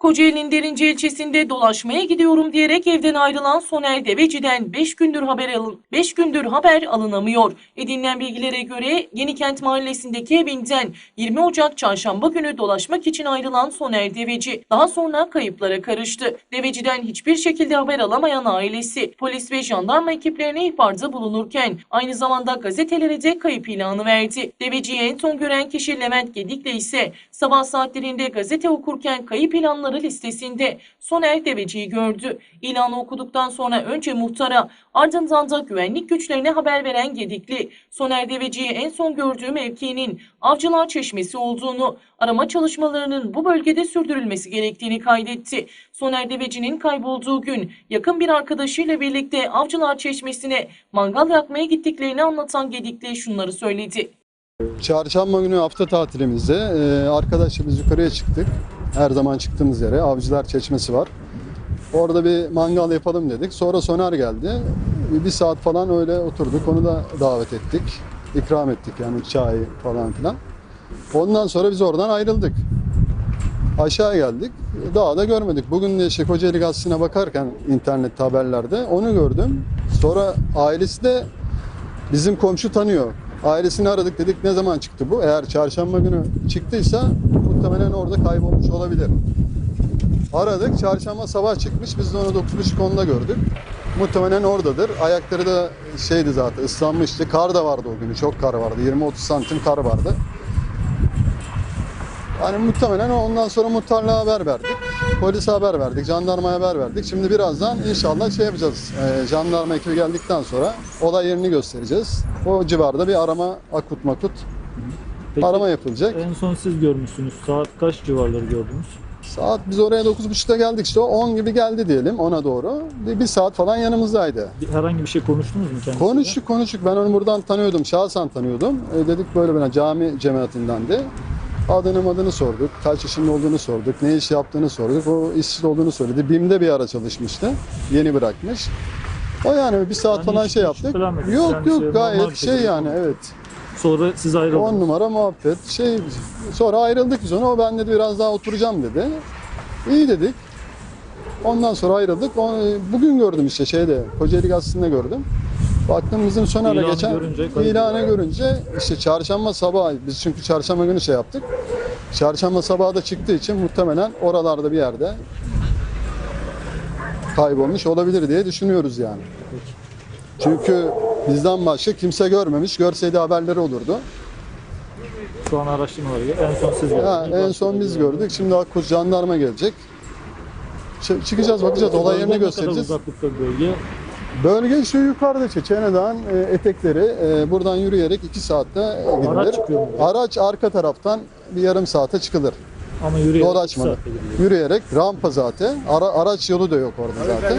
Kocaeli'nin Derince ilçesinde dolaşmaya gidiyorum diyerek evden ayrılan Soner Deveci'den 5 gündür haber alın 5 gündür haber alınamıyor. Edinilen bilgilere göre Yenikent Mahallesi'ndeki evinden 20 Ocak Çarşamba günü dolaşmak için ayrılan Soner Deveci daha sonra kayıplara karıştı. Deveci'den hiçbir şekilde haber alamayan ailesi polis ve jandarma ekiplerine ihbarda bulunurken aynı zamanda gazetelere de kayıp ilanı verdi. Deveci'yi en son gören kişi Levent Gedik'le ise sabah saatlerinde gazete okurken kayıp ilanları listesinde Soner Deveci'yi gördü. İlanı okuduktan sonra önce muhtara ardından da güvenlik güçlerine haber veren Gedikli, Soner Deveci'yi en son gördüğü mevkinin Avcılar Çeşmesi olduğunu, arama çalışmalarının bu bölgede sürdürülmesi gerektiğini kaydetti. Soner Deveci'nin kaybolduğu gün yakın bir arkadaşıyla birlikte Avcılar Çeşmesi'ne mangal yakmaya gittiklerini anlatan Gedikli şunları söyledi. Çarşamba günü hafta tatilimizde arkadaşla biz yukarıya çıktık. Her zaman çıktığımız yere Avcılar Çeşmesi var. Orada bir mangal yapalım dedik. Sonra Soner geldi. Bir- saat falan öyle oturduk. Onu da davet ettik. İkram ettik yani çay falan filan. Ondan sonra biz oradan ayrıldık. Aşağı geldik. Daha da görmedik. Bugün de işte Kocaeli Gazetesi'ne bakarken internet haberlerde onu gördüm. Sonra ailesi de Bizim komşu tanıyor. Ailesini aradık dedik ne zaman çıktı bu? Eğer çarşamba günü çıktıysa muhtemelen orada kaybolmuş olabilir. Aradık. Çarşamba sabah çıkmış. Biz de onu 9.30-10'da gördük. Muhtemelen oradadır. Ayakları da şeydi zaten ıslanmıştı. Kar da vardı o günü. Çok kar vardı. 20-30 santim kar vardı. Yani muhtemelen ondan sonra muhtarlığa haber verdik. Polise haber verdik, jandarmaya haber verdik. Şimdi birazdan inşallah şey yapacağız. Ee, jandarma ekibi geldikten sonra olay yerini göstereceğiz. O civarda bir arama akut makut Peki, arama yapılacak. En son siz görmüşsünüz. Saat kaç civarları gördünüz? Saat biz oraya 9.30'da geldik işte o 10 gibi geldi diyelim ona doğru. Bir, bir saat falan yanımızdaydı. Bir, herhangi bir şey konuştunuz mu kendisiyle? Konuştuk konuştuk. Ben onu buradan tanıyordum. Şahsen tanıyordum. E, dedik böyle böyle cami cemaatindendi. Adını adını sorduk. Kaç yaşında olduğunu sorduk. Ne iş yaptığını sorduk. O işsiz olduğunu söyledi. BİM'de bir ara çalışmıştı. Yeni bırakmış. O yani bir saat Yani falan şey yaptık. Yok Yani yok şey, gayet şey yani evet. Sonra siz ayrıldınız. 10 numara muhabbet. Şey sonra ayrıldık biz ona. O ben dedi biraz daha oturacağım dedi. İyi dedik. Ondan sonra ayrıldık. Bugün gördüm işte şeyde Kocaeli Gazetesi'nde gördüm. Baktım bizim Soner'le geçen görünce ilanı görünce işte çarşamba sabahı biz çünkü çarşamba günü şey yaptık. Çarşamba sabahı da çıktığı için muhtemelen oralarda bir yerde kaybolmuş olabilir diye düşünüyoruz yani. Çünkü bizden başka kimse görmemiş. Görseydi haberleri olurdu. Şu an araştırmalar En son siz gördünüz. Ha, en son biz görmedim. gördük. Şimdi Akkuş jandarma gelecek. Ç- çıkacağız bakacağız olay yerini ne kadar göstereceğiz. uzaklıkta bölge? Bölge şu yukarıda işte Çene'den e, etekleri e, buradan yürüyerek 2 saatte gidilir. Araç çıkıyor mu? Araç arka taraftan bir yarım saate çıkılır. Ama yürüyerek gidiyor. Yürüyerek rampa zaten. Ara, araç yolu da yok orada zaten.